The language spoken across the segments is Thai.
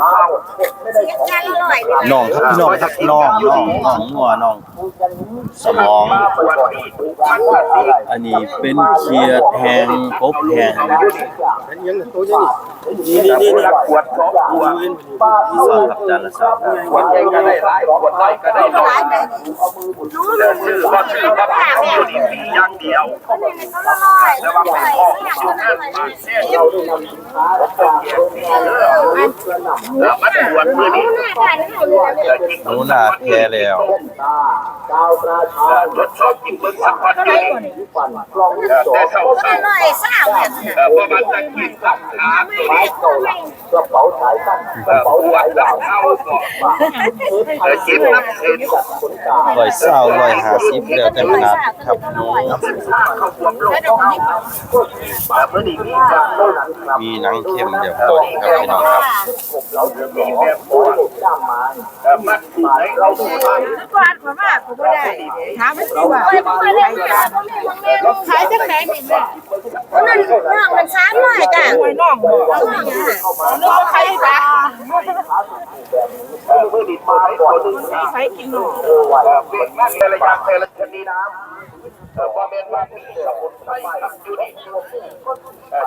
เข้างานอร่อยดีน้องครับพี่น้องครับน้องน้องน้องงัวน้อง สมองปวดที่ทุกวันวันนี้อันนี้เป็นเขียดแหงกบแหงนี่นี่นี่ปวดท้องปวดที่สองครับจานละสองปวดเองก็ได้หลายปวดน้อยก็ได้น้อยแต่ชื่อว่าชื่อว่าชื่อดีปีอย่างเดียวคนนี้ก็อร่อยแล้วว่าเป็นพ่อชื่อนั่นมาเส้นเราผมเป็นเกียรติแล้วมันปวดมือนี้หนูนาแพ้แล้วรถชอบกินเบิ้งสักวันนี้แต่เท่าเท่าร่อยสาวเนี่ยแต่ว่ามันจะกินสักขาตัวนี้ปวดแล้วเข้าก่อนแต่กินน้ำเค็มร้อยเศร้าร้อยหาสิบแล้วแต่ขนาดครับหนูเข้าบวมลงแต่เมื่อนี้มีการต้นมีหนังเค็มเรียบร้อยครับพี่น้องครับมีแบบโอ้ยแต่มันถูกให้เราดูไปกวาดมาว่าผมไม่ได้ถามไม่ถูกว่าไม่ได้ขายจังไหนนี่แม่คนนั้นน้องมันช้าหน่อยจ้ะน้องน้องน้องใครจ้ะเมื่อนี้มาก่อนหนึ่งใครกินหนูเป็นนั่เป็นระยะเป็นชนิดน้ำแต่ว่าเป็นว่ามีสมุนไพรครับอยู่นี่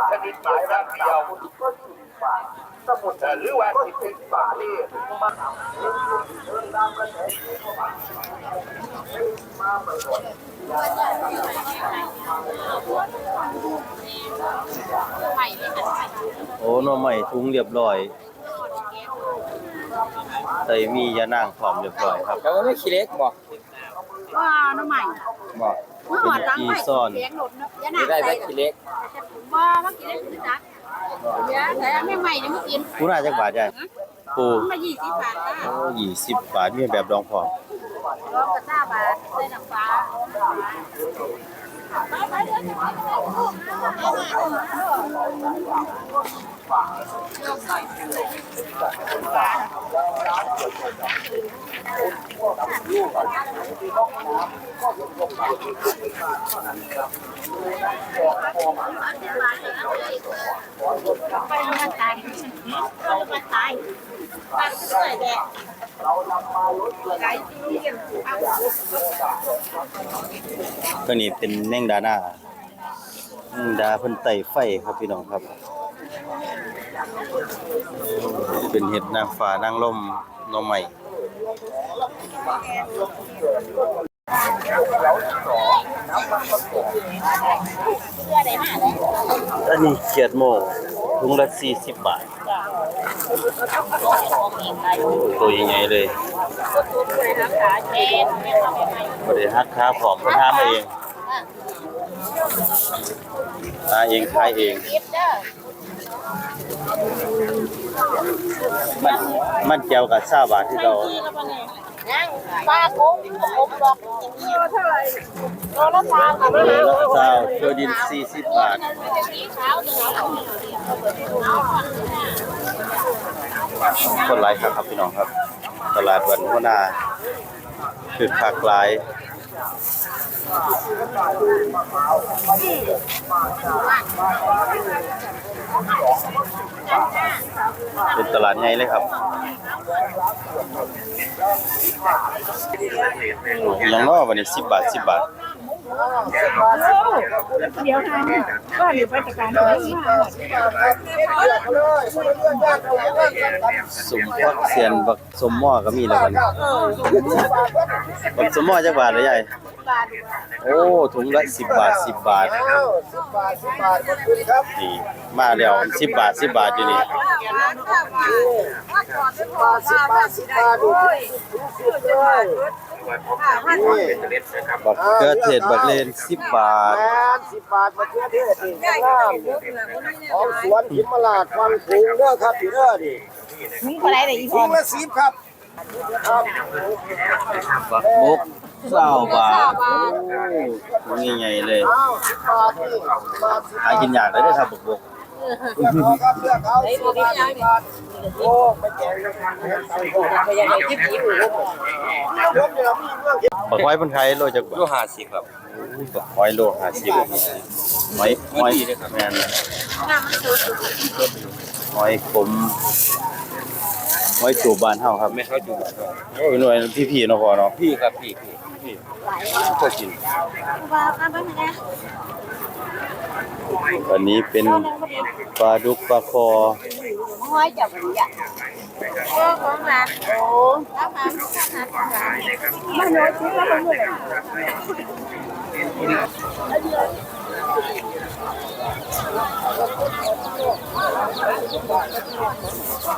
ชนิดสายร่างเดียว สมุนหรือว่าที่เป็นสาลี่โอ้หน่อใหม่ทุงเรียบร้อยใส่มียานางพร้อมเรียบร้อยครับแล้วก็ไม่ขี้เล็กบอกว่าน้ำใหม่บอกเมื่อหอดตั้งใหม่เลี้ยงหลุดนะยาหนัไม่กได้ใส่แต่ขี้เล็กว่าเมื่อกี้ได้ซื้อจัก เดี๋ยวแต่ไม่ใหม่เนี่ยเมื่อกินผู้น่าจักบาทใหญ่ปูมายี่สิบบาทจ้าโอ้ยี่สิบบาทมีแบบดองพร้อมรอบกระซ่าบาทใส่น้ำปลา ไปมันตายมันตายตายเรื่อแดดก็นี่เป็นแมงดาหน้าแมงดาเพิ่นไต่ไฟครับพี่น้องครับ เป็นเห็ดนางฟ้านางลมน่อใหม่ อันนี้เขียดโมถุงละ40บบาท ตัวใหญ่ๆเลยบริหักค้าของคนห้ามเองตาเองขายเอง มันมันเจียวกับซาบาทที่เรา นั่งปลาโค้งผมบอกเท่าไหร่โลละสามโลละเจ้าตัวดินสีขาวเหลืองคนหลายครับครับพี่น้องครับ ตลาดวันหัวนาคือคักหลาย เป็นตลาดใหญ่เลยครับอย่างน้อยวันนี้10บาท10บาทเดี๋ยวทางก็อยู่ไปจัดการสมพักเสียนบักสมหม้อก็มีแล้วกันบักสมหม้อจักบาทเลยใหญ่ โอ้ถุงละ10บบาท10บบาทนี่มาแล้ว10บบาท10บบาทอยู่นี่บักเกลือเทศบักเลน10บบาทสิบบาทมาเที่ยวเทศนี่งามของสวนหิมลาดฟังถุงเด้อครับพี่เด้อดิมึงอะไรเนี่ยอีถุงละสิบครับบักบก 20บาทโอ้ถุงใหญ่ๆเลยอ้าวสิบบาทนี่บาทสิบหากินยากเลยเด้อครับบักบกครับเลือกเอาสิบบาทสิบบาทโอ้ไม่แจกไม่ยังไงยิบยิบอยู่ยกเนี่ยมีเรื่องบักหอยเพิ่นขายโลจักบาทโลห้าสิบครับบักหอยโล50หอยหอยแม่นหอยขมห อยจูบบ้านเฮาครับไม่เข้าจูบโอ้ยหน่วยพี่ๆเนาะพ่อเนาะพี่ครับพี่พี่พี่เคยกินอันนี้เป็นปลาดุกปลาคอห้อยจับหัว โอ้ของหลานโอ้รับมามันน้อยชิ้นแล้วมันเลย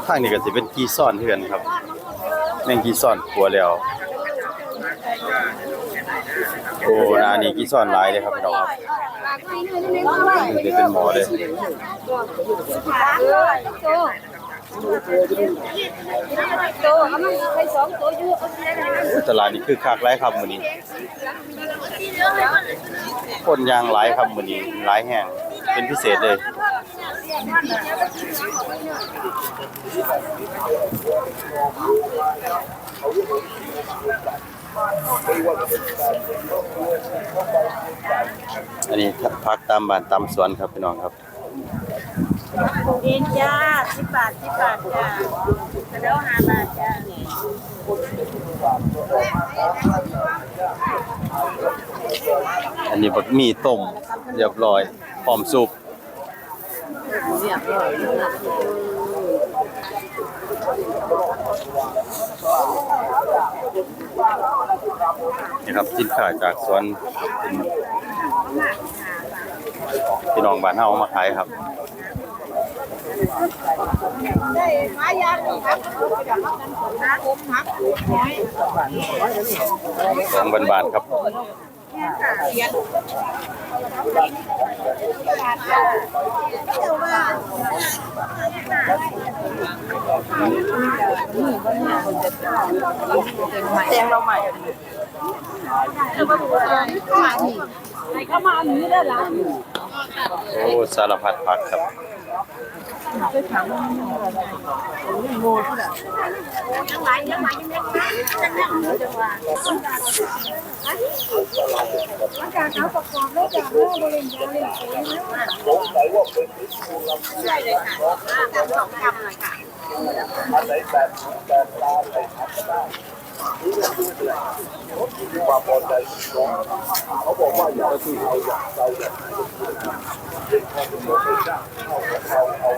ทางนี้ก็สิเป็นกีซ่อนเทือนครับแม่งกีซ่อนขัวแล้วโอ้นานี่กีซ่อนหลายเลยครับพี่น้องครับนี่จะเป็นหมอเลย ตัวเขามันไปสองตัวอยู่ตลาดนี้คือคักหลายครับมื้อนี้ คนยางหลายครับมื้อนี้หลายแห่งเป็นพิเศษเลยอันนี้พักตามบ้านตามสวนครับพี่น้องครับ เองจ้าสิบบาทสิบบาทจ้าแล้วห้าบาทจ้าอันนี้บักหมี่ต้มเรียบร้อยพร้อมสุกนี่ครับสินค้าจากสวนพี่น้องบ้านเฮาเอามาขายครับ ได้ขายยาครับนะผมหักน้อยงบานๆครับแตงเราใหม่เข้ามาหนีได้ละโอ้สารพัดผักครับ ใช่เลยค่ะสองคำเลยค่ะอันไหนแบบแบบตาใส่ทับก็ได้ มีความพอใจสูงเขาบอกว่าอย่าที่เอาอย่าเราอย่าที่ความเป็นตัวเองเอาเอาเอา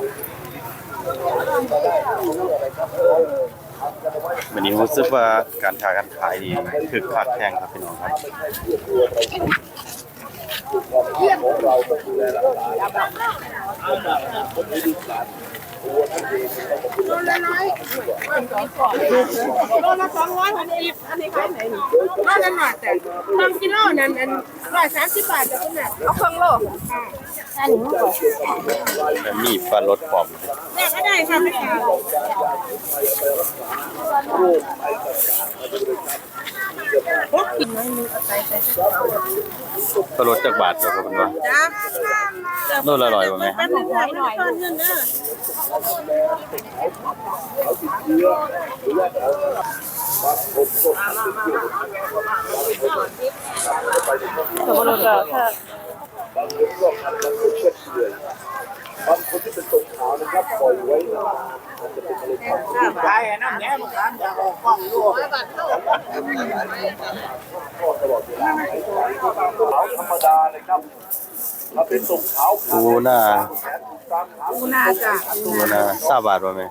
วันนี้รู้สึกว่าการค้าการขายดีคึกคักแห้งครับพี่น้องครับของเราต้ องดูแลรักษาโลละสองร้อยพันอีฟอันนี้ขายไหนนี่โลละหน่อยแต่ทำกิโลนั่นอันร้อยสามสิบบาทจะเป็นแบบเอาเครื่องโลอันนี้แต่มีปลารสปอมแม่ก็ได้ค่ะไม่ขายปลารส จากบาทเดียครับคุณว่า จ้าโลละร้อยบ่แม่แป๊บนึงค่ะหน่อยเงินเด้อบางคนก็ทำมันเป็นเชือเสื่อบางคนที่เป็นตกขาวนะครับปล่อยไว้มันจะเป็นอะไรครับขายน้ำแหนมขามอยากออกกล้องลูกขาวธรรมดาเลยครับถ้าเป็นตกขาวปูหน้าแขนตามขาปูนาจ้ะปูหน้าทราบบาทบ่แม่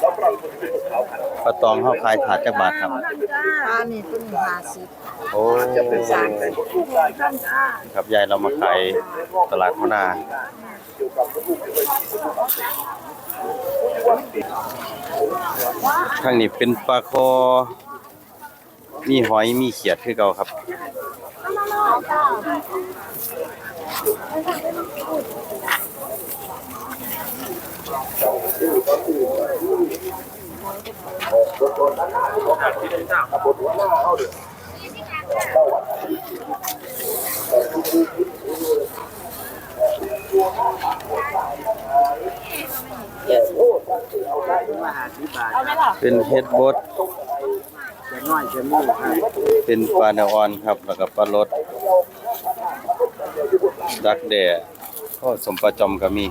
แล้วปรากฏเป็นตกขาวขันปลาตองเฮาขายถาดจากบาทครับปลานี่ต้นห้าสิบโอ้จะเป็นสารในพวกลูกได้ครับครับยายเรามาขายตลาดหัวหน้าข้างนี้เป็นปลาคอ มีหอย มีเขียดคือเก่าครับ เป็นเฮ็ดบดจะน้อยจะมู่ครับเป็นปลาเนออนครับแล้วก็ปลารสดักแด่ก็สมปลาจอมก็มี